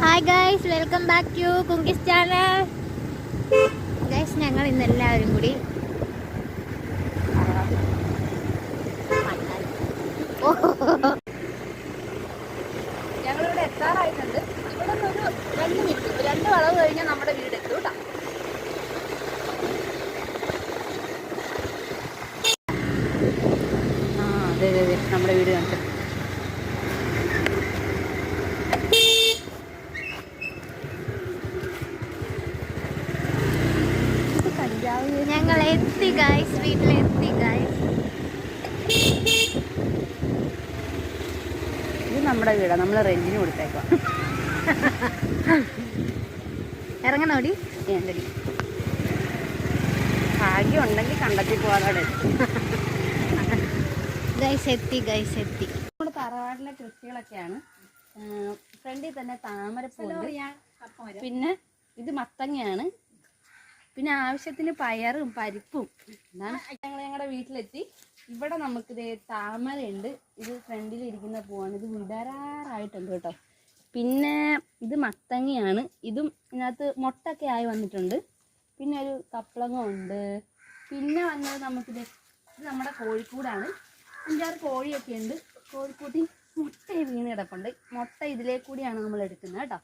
Hi guys welcome back to കുങ്കിസ് channel guys ഞങ്ങൾ ഇന്ന് എല്ലാവരും കൂടി ഞങ്ങളിവിടെ എത്താറായിട്ടുണ്ട്. ഇവിടെ നിന്ന് ഒരു രണ്ട് മിനിറ്റ് രണ്ട് വളവ് കഴിഞ്ഞാൽ നമ്മുടെ വീട് എത്തും കേട്ടോ. ആ അതെ അതെ അതെ. നമ്മുടെ വീട് കണ്ടു ഞങ്ങൾ എത്തി ഗായ്സ് വീട്ടിലെത്തി ഗായ്സ് ഇത് നമ്മുടെ വീടാ. നമ്മൾ റെന്റിന് കൊടുത്തേക്കാം ഇറങ്ങണോടി എന്റെ ഭാഗ്യം ഉണ്ടെങ്കിൽ കണ്ടെത്തി പോകാതെ ഗൈസ് എത്തി. ഗൈസ് എത്തി നമ്മുടെ തറവാടിലെ കൃഷികളൊക്കെയാണ്. ഫ്രണ്ടിൽ തന്നെ താമരപ്പൂണ്ട് പിന്നെ ഇത് മത്തങ്ങയാണ്. പിന്നെ ആവശ്യത്തിന് പയറും പരിപ്പും. എന്നാണ് ഞങ്ങൾ ഞങ്ങളുടെ വീട്ടിലെത്തി. ഇവിടെ നമുക്ക് ദേ താമരയുണ്ട്. ഇത് ഫ്രണ്ടിൽ ഇരിക്കുന്ന പൂവാണ്. ഇത് വിടരാറായിട്ടുണ്ട് കേട്ടോ. പിന്നെ ഇത് മത്തങ്ങയാണ്. ഇതും ഇതിനകത്ത് മുട്ടൊക്കെ ആയി വന്നിട്ടുണ്ട്. പിന്നെ ഒരു കപ്പളങ്ങ ഉണ്ട്. പിന്നെ വന്നത് നമുക്കിത് ഇത് നമ്മുടെ കോഴിക്കൂടാണ്. അഞ്ചാറ് കോഴിയൊക്കെ ഉണ്ട്. കോഴിക്കൂട്ടി മുട്ട വീണ് കിടപ്പുണ്ട്. മുട്ട ഇതിലേ കൂടിയാണ് നമ്മൾ എടുക്കുന്നത് കേട്ടോ.